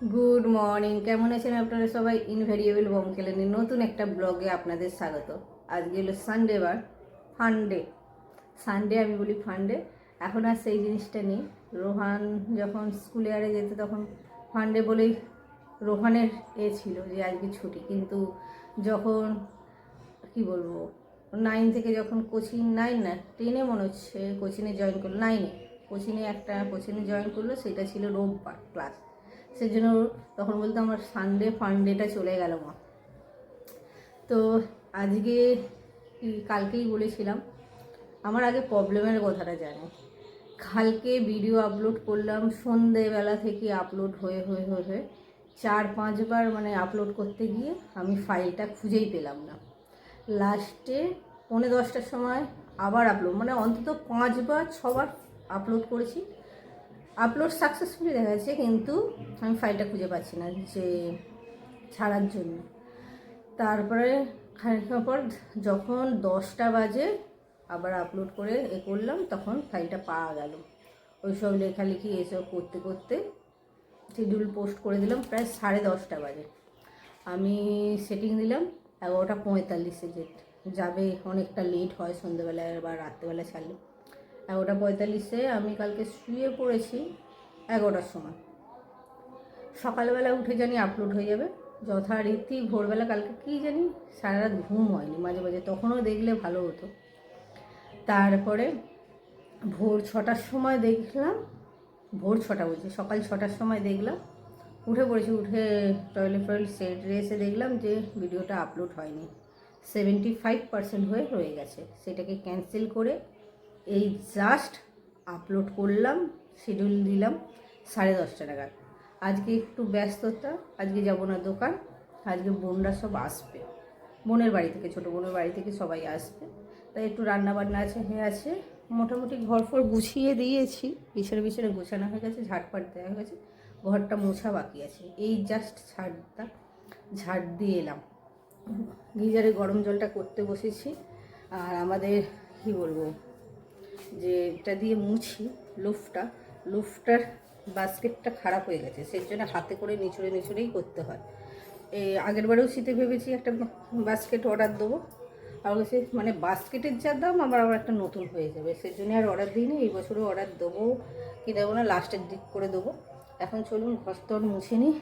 Good morning কেমন আছেন আপনারা সবাই? ইনভ্যারিয়েবল বম খেলেন নতুন একটা ব্লগে আপনাদের স্বাগত। আজকে হলো সানডে বার ফান্ডে সানডে আমি বলি ফান্ডে এখন আর সেই জিনিসটা নেই। রোহান যখন স্কুলে আরে যেত তখন ফান্ডে বলেই রোহানের এ ছিল যে আজকে ছুটি। কিন্তু যখন, কি বলব নাইন থেকে যখন কোচিং নাইন না টেনে মনে হচ্ছে কোচিংয়ে জয়েন করল নাইনে কোচিংয়ে একটা কোচিংয়ে জয়েন করল, সেটা ছিল রোববার ক্লাস সেই জন্য তখন বলতো আমার সানডে ফান্ডেটা চলে গেল মা। তো আজকে কালকেই বলেছিলাম, আমার আগে প্রবলেমের কথাটা জানি। কালকে ভিডিও আপলোড করলাম, সন্ধেবেলা থেকে আপলোড হয়ে হয়ে হয়ে হয়ে চার, পাঁচবার মানে আপলোড করতে গিয়ে আমি ফাইলটা খুঁজেই পেলাম না। লাস্টে পৌনে দশটার সময় আবার আপলোড মানে অন্তত পাঁচবার, ছবার আপলোড করেছি। আপলোড সাকসেসফুলি দেখা যাচ্ছে কিন্তু আমি ফাইলটা খুঁজে পাচ্ছি না যে ছাড়ার জন্য। তারপরে খানিকক্ষণ পর যখন দশটা বাজে, আবার আপলোড করে এ করলাম, তখন ফাইলটা পাওয়া গেল। ওই সব লেখালেখি এসব করতে করতে শিডিউল পোস্ট করে দিলাম প্রায় সাড়ে দশটা বাজে। আমি সেটিং দিলাম, এগারোটা পঁয়তাল্লিশে যে যাবে, অনেকটা লেট হয় সন্ধ্যেবেলায় বা রাত্রেবেলা ছাড়লে। এগারোটা পঁয়তাল্লিশে, আমি কালকে শুয়ে পড়েছি এগারোটার সময়। সকালবেলা উঠে জানি আপলোড হয়ে যাবে। যথারীতি ভোরবেলা কালকে কী জানি সারা রাত ঘুম হয়নি মাঝে মাঝে, তখনও দেখলে ভালো হতো। তারপরে ভোর ছটার সময় দেখলাম, ভোর ছটা বলছি, সকাল ছটার সময় দেখলাম, উঠে পড়েছি, উঠে টয়লেট টয়লেট সেট এসে দেখলাম যে ভিডিওটা আপলোড হয়নি। সেভেন্টি ফাইভ পার্সেন্ট হয়ে, রয়ে গেছে। সেটাকে ক্যান্সেল করে এই জাস্ট আপলোড করলাম শিডিউল দিলাম সাড়ে দশটা নাগাদ। আজকে একটু ব্যস্ততা, আজকে যাব না দোকান, আজকে বোনরা সব আসবে। বোনের বাড়ি থেকে, ছোটো বোনের বাড়ি থেকে সবাই আসবে। তাই একটু রান্না বান্না আছে হয়ে আছে। মোটামুটি ঘর ফর গুছিয়ে দিয়েছি, বিছানা বিছানা গোছানো হয়ে গেছে ঝাড়পাট দেওয়া হয়ে গেছে, ঘরটা মোছা বাকি আছে। এই জাস্ট ঝাড়টা, ঝাড় দিয়ে এলাম। গিজারে গরম জলটা করতে বসেছি, আর আমাদের, কি বলব যে এটা দিয়ে মুছি লুফটা, লুফটার বাস্কেটটা খারাপ হয়ে গেছে, সেই জন্য হাতে করে নিচড়ে নিচড়েই করতে হয়। এই আগের বারেও শীতে ভেবেছি একটা বাস্কেট অর্ডার দেবো। আর বলছে মানে বাস্কেটের যা দাম আমার আবার একটা নতুন হয়ে যাবে। সেই জন্য আর অর্ডার দিইনি, এই বছরও অর্ডার দেবো। কি দেবো না লাস্টের দিক করে দেবো। এখন চলুন ঘরস্তর মুছে নিই।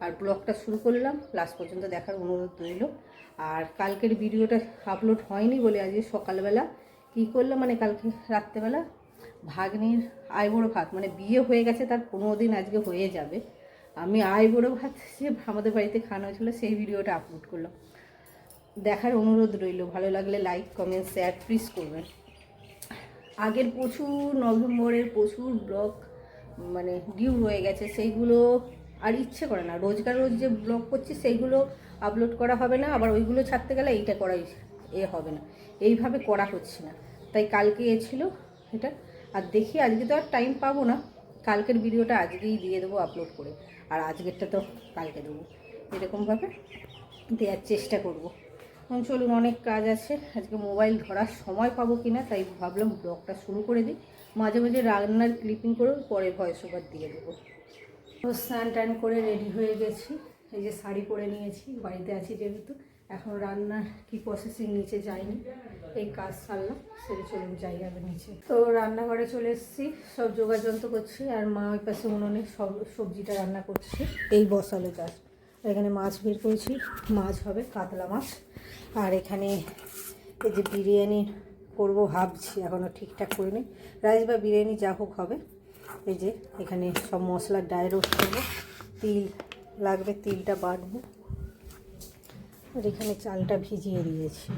আর ব্লগটা শুরু করলাম। লাস্ট পর্যন্ত দেখার অনুরোধ রইল। আর কালকের ভিডিওটা আপলোড হয়নি বলে আজকে সকালবেলা কী করলাম মানে কালকে রাত্রেবেলা ভাগ্নির আইবুড়ো ভাত মানে বিয়ে হয়ে গেছে, তার পনেরো দিন আজকে হয়ে যাবে। আমি আইবুড়ো ভাত যে আমাদের বাড়িতে খাওয়ানো হয়েছিলো, সেই ভিডিওটা আপলোড করলাম। দেখার অনুরোধ রইল, ভালো লাগলে লাইক কমেন্ট শেয়ার প্লিজ করবেন। আগের প্রচুর নভেম্বরের প্রচুর ব্লগ মানে ডিউ রয়ে গেছে, সেইগুলো আর ইচ্ছে করে না। রোজকার রোজ যে ব্লগ করছি, সেইগুলো আপলোড করা হবে না, আবার ওইগুলো ছাড়তে গেলে এইটা করাই এ হবে না। এইভাবে করা হচ্ছে না। তাই কালকে এ ছিল এটা। আর দেখি আজকে তো আর টাইম পাবো না। কালকের ভিডিওটা আজকেই দিয়ে দেবো আপলোড করে। আর আজকেরটা তো কালকে দেবো। এরকমভাবে দেওয়ার চেষ্টা করব। এখন চলুন, অনেক কাজ আছে। আজকে মোবাইল ধরার সময় পাবো কি না তাই ভাবলাম ব্লগটা শুরু করে দিই। মাঝে মাঝে রান্নার ক্লিপিং করে পরে ভয়েস ওভার দিয়ে দেবো। স্নান টান করে রেডি হয়ে গেছি। এই যে শাড়ি পরে নিয়েছি, বাড়িতে আছি যেহেতু। এখন রান্নার কি প্রসেসিং নিচে যায়নি। এই কাজ সারলাম, সেরে চলুন যাই যাবে নিচে। তো রান্নাঘরে চলে এসেছি, সব যোগাযন্ত্র করছি, আর মা ওই পাশে উনুনে সব সবজিটা রান্না করছে, এই বসালো জাস্ট এখানে মাছ বের করেছি, মাছ হবে কাতলা মাছ। আর এখানে এই যে বিরিয়ানি করব ভাবছি এখনও ঠিকঠাক করে করিনি রাইস বা বিরিয়ানি যা হোক হবে। এই যে এখানে সব মশলার ডায় রোস্ট করব, তিল লাগবে, তিলটা বাটবো। আর এখানে চালটা ভিজিয়ে দিয়েছি।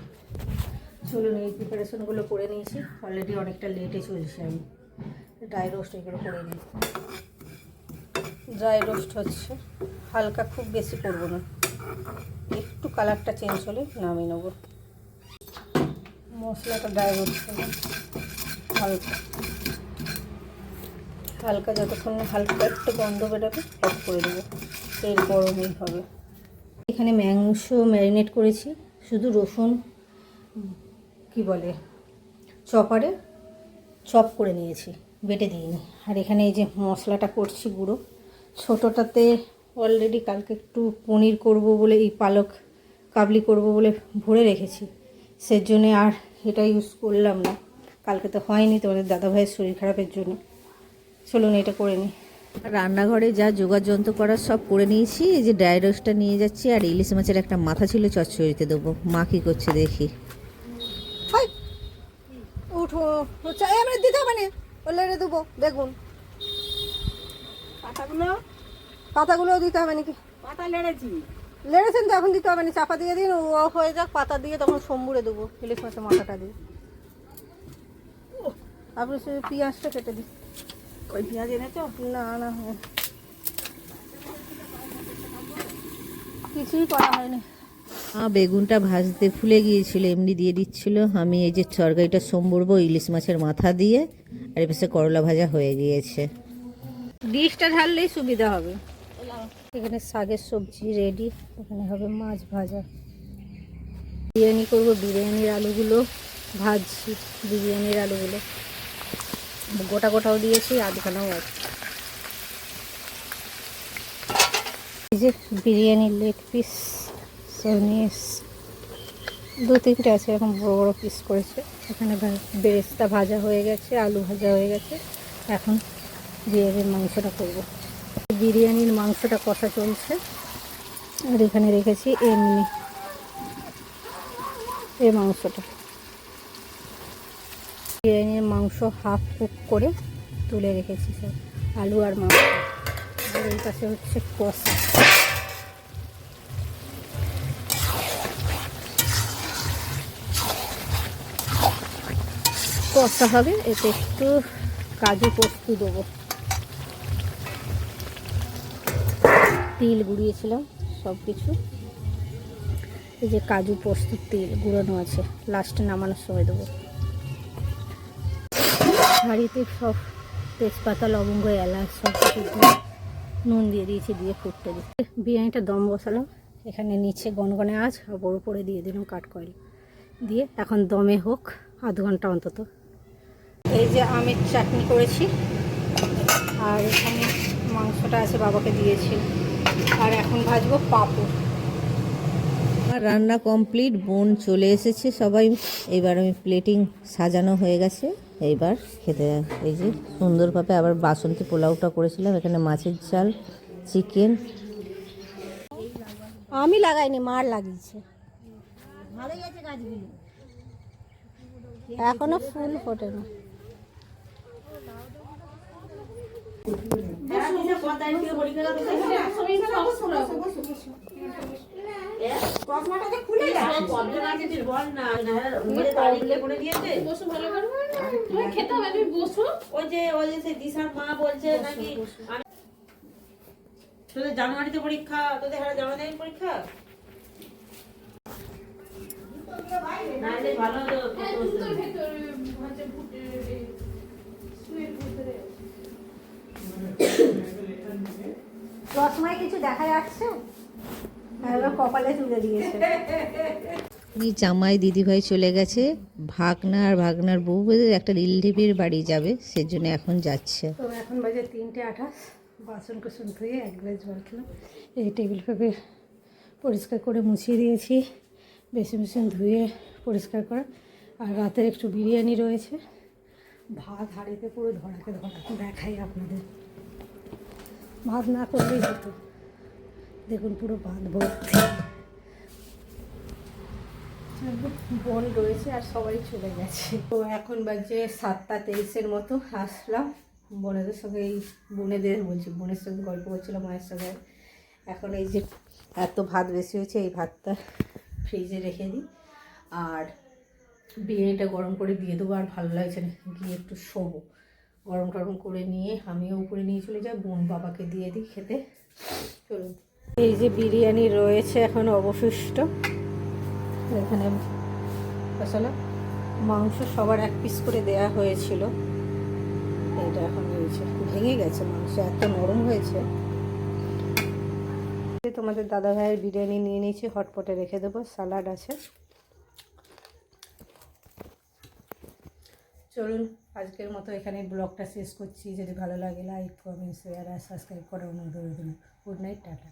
চলুন, এই প্রিপারেশনগুলো করে নিয়েছি। অলরেডি অনেকটা লেটে চলছে আমি। ড্রাই রোস্ট এগুলো করে নিই। ড্রাই রোস্ট হচ্ছে। হালকা খুব বেশি করব না। একটু কালারটা চেঞ্জ হলে নামিয়ে নেব। মশলাটা ড্রাই রোস্ট হলো হালকা। হালকা যতক্ষণ হালকা একটু গন্ধ বেরোবে অফ করে দেবো তেল গরমই হবে। এখানে মাংস ম্যারিনেট করেছি, শুধু রসুন, কি বলে, চপারে চপ করে নিয়েছি, বেটে দিইনি। আর এখানে এই যে মশলাটা করছি গুঁড়ো, ছোটোটাতে অলরেডি কালকে একটু পনির করব বলে, এই পালক কাবলি করব বলে ভরে রেখেছি। সেজন্যে আর এটা ইউজ করলাম না। কালকে তো হয়নি তোমাদের দাদাভাইয়ের শরীর খারাপের জন্য। চলুন এটা করে নিই। রান্নাঘরে যা জোগাড় যন্ত্র করার সব করে নিয়েছি। এই যে ড্রাই রোস্টটা নিয়ে যাচ্ছি আর ইলিশ মাছের একটা মাথা ছিল চচ্চড়িতে দেবো। মা কী করছে দেখি। উঠো চাই আমরা দিতে হবে না। দেবো দেখুন পাতাগুলো? পাতাগুলো দিতে হবে নাকি? পাতা লেড়েছি লেড়েছেন তো এখন দিতে হবে না। চাপা দিয়ে দিন ও হয়ে যাক পাতা দিয়ে তখন সম্বুরে দেবো। ইলিশ মাছের মাথাটা দিয়ে। আপনি শুধু পেঁয়াজটা কেটে দিন ওই পেঁয়াজ এনেছো? না না কিছুই করা হয়নি। বেগুনটা ভাজতে ফুলে গিয়েছিল এমনি দিয়ে দিচ্ছিল। আমি এই যে তরকারিটা সম্বরবো ইলিশ মাছের মাথা দিয়ে আর এপাশে করলা ভাজা হয়ে গিয়েছে। ডিশটা ঢাললেই সুবিধা হবে। এখানে শাকের সবজি রেডি এখানে হবে মাছ ভাজা। বিরিয়ানি করব বিরিয়ানির আলুগুলো ভাজছি বিরিয়ানির আলুগুলো। গোটা গোটাও দিয়েছি আধখানাও আছে। এই যে বিরিয়ানির লেগ পিস সব দু তিনটে আছে, এরকম বড় বড় পিস করেছে। এখানে বেরেস্তা ভাজা হয়ে গেছে, আলু ভাজা হয়ে গেছে। এখন বিরিয়ানির মাংসটা করব। বিরিয়ানির মাংসটা কষা চলছে। আর এখানে রেখেছি এমনি। এই মাংসটা। বিরিয়ানির মাংস হাফ কুক করে তুলে রেখেছি সব আলু আর মাংস। আর এই পাশে হচ্ছে কষা। কষা হবে, এতে একটু কাজু পোস্ত দেবো। তিল গুঁড়িয়েছিলাম সব কিছু এই যে কাজু পোস্ত তিল গুঁড়োনো আছে লাস্টে নামানোর সময় দেবো। হাঁড়িতে সব তেজপাতা, লবঙ্গ, এলাচ সব কিছু নুন দিয়ে দিয়েছি, দিয়ে ফুটতে দিচ্ছি। বিরিয়ানিটা দম বসালাম। এখানে নিচে গনগনে আজ বড় করে দিয়ে দিলাম কাঠ কয়েল দিয়ে এখন দমে হোক আধ ঘণ্টা অন্তত। এই যে আমের চাটনি করেছি, আর এখানে মাংসটা আছে বাবাকে দিয়েছি। আর এখন ভাজবো পাঁপড়। আমার রান্না কমপ্লিট, বোন চলে এসেছে সবাই। এবার আমি প্লেটিং সাজানো হয়ে গেছে। এইবার খেতে এই যে সুন্দরভাবে আবার বাসন্তী পোলাওটা করেছিলাম এখানে মাছের ঝাল চিকেন আমি লাগাইনি মার লাগিয়েছে ভালোই আছে গাছগুলো এখনও ফুল ফোটে না ওই যে ওই যে সেই দিশার মা বলছে নাকি তোদের জানুয়ারিতে পরীক্ষা তোদের হারে জানুয়ারি পরীক্ষা? ভালো চশমায় কিছু দেখা যাচ্ছে? কপালে তুলে দিয়েছে। জামাই দিদিভাই চলে গেছে। ভাগনা আর ভাগনার বউ একটা রিলেটিভের বাড়ি যাবে, সেজন্য এখন যাচ্ছে। তো এখন বাজে তিনটে আঠাশ, বাসন কুসন ধুয়ে এক গ্লাস জল খেলাম। এই টেবিল পেপার পরিষ্কার করে মুছিয়ে দিয়েছি, বেসিন মেশিন ধুয়ে পরিষ্কার করা। আর রাতের একটু বিরিয়ানি রয়েছে, ভাত হাঁড়িতে পুরো ধরাকে ধরা দেখাই আপনাদের। ভাত না করলেই হতো। দেখুন পুরো ভাত ভর্তি। বোন রয়েছে আর সবাই চলে গেছে। তো এখন বাজে সাতটা তেইশের মতো, আসলাম। বোনেদের সঙ্গে এই বোনেদের বলছি, বোনের সঙ্গে গল্প করছিলাম, মায়ের সঙ্গে। এখন এই যে এত ভাত বেশি হয়েছে, এই ভাতটা ফ্রিজে রেখে দিই। আর বিরিয়ানিটা গরম করে দিয়ে দেবো, আর ভালো লাগছে না, গিয়ে একটু শোবো। গরম টরম করে নিয়ে আমিও উপরে নিয়ে চলে যাই, বোন বাবাকে দিয়ে দিই খেতে। চলুন। এই যে বিরিয়ানি রয়েছে এখন অবশিষ্ট। এখানে আসলে মাংস সবার এক পিস করে দেয়া হয়েছিল। এটা এখন হয়েছে। ভেঙে গেছে মাংস, এত নরম হয়েছে। তোমাদের দাদা ভাইয়ের বিরিয়ানি নিয়ে নিয়েছি, হটপটে রেখে দেবো স্যালাড আছে। চলুন, আজকের মতো এখানে ব্লগটা শেষ করছি। যদি ভালো লাগে লাইক কমেন্ট শেয়ার আর সাবস্ক্রাইব করার অনুরোধ গুড নাইট, টাটা।